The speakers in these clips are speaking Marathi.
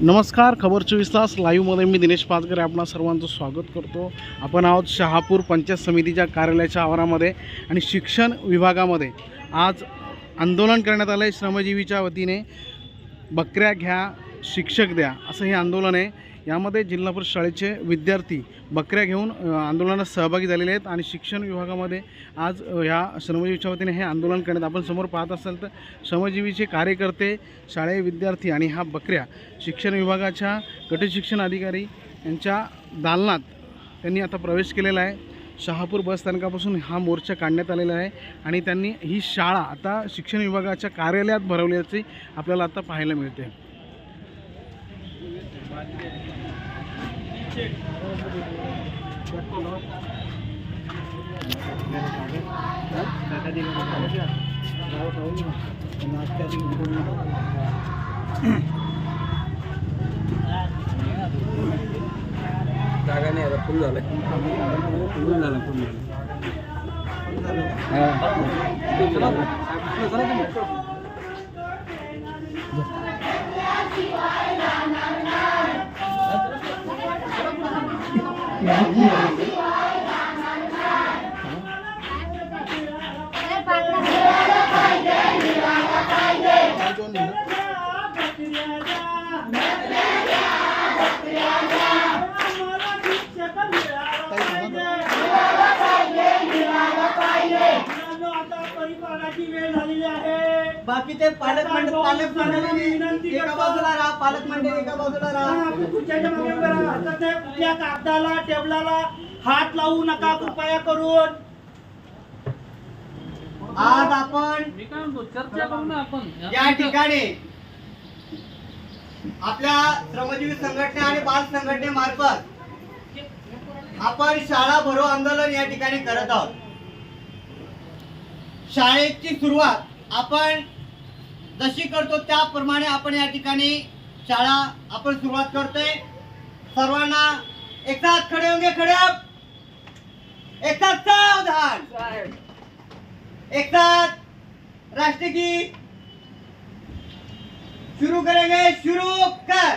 नमस्कार खबर चोवीस तास लाईव्हमध्ये मी दिनेश पाचगरे आपणा सर्वांचं स्वागत करतो. आपण आहोत शहापूर पंचायत समितीच्या कार्यालयाच्या आवारामध्ये आणि शिक्षण विभागामध्ये. आज आंदोलन करण्यात आलं आहे श्रमजीवीच्या वतीने. बकऱ्या घ्या शिक्षक द्या असं हे आंदोलन आहे. यामध्ये जिल्हा परिषद शाळेचे विद्यार्थी बकऱ्या घेऊन आंदोलनात सहभागी झालेले आहेत आणि शिक्षण विभागामध्ये आज ह्या श्रमजीवीच्या वतीने हे आंदोलन करण्यात आपण समोर पाहत असाल तर श्रमजीवीचे कार्यकर्ते शाळे विद्यार्थी आणि ह्या बकऱ्या शिक्षण विभागाच्या गट शिक्षण अधिकारी यांच्या दालनात त्यांनी आता प्रवेश केलेला आहे. शहापूर बस स्थानकापासून हा मोर्चा काढण्यात आलेला आहे आणि त्यांनी ही शाळा आता शिक्षण विभागाच्या कार्यालयात भरवल्याची आपल्याला आता पाहायला मिळते. जागा नाही आता फुल झालंय फुल झालं फुल परिपालाची वेळ झालेली आहे. बाकीचे पालक मंडळ पालक मंडळी एका बाजूला राहा पालक मंडळ एका बाजूला राहा. कुठल्या कागदाला टेबलाला हात लावू नका कृपया करून. आज आपण या ठिकाणी आपल्या श्रमजीवी संघटना आणि बाल संघटनेमार्फत आपण शाळा भरो आंदोलन या ठिकाणी करत आहोत. शाळेची सुरुवात आपण जशी करतो त्याप्रमाणे आपण या ठिकाणी शाळा आपण सुरुवात करतोय. सर्वांना एकसाथ खडे होंगे खडे अब एकसाथ सावधान. एक साथ राष्ट्रगीत शुरू करेंगे शुरू कर.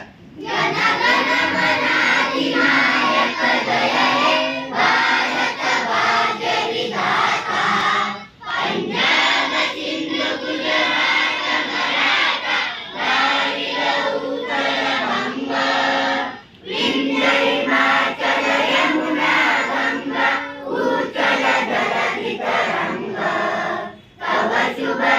you,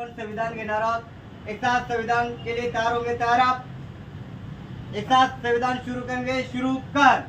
आपण संविधान घेणार आहोत. एक साथ संविधान के लिए तैयार होंगे तैयार आप. एक साथ संविधान शुरू करेंगे शुरू कर.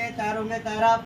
एक साथ प्रतिज्ञा के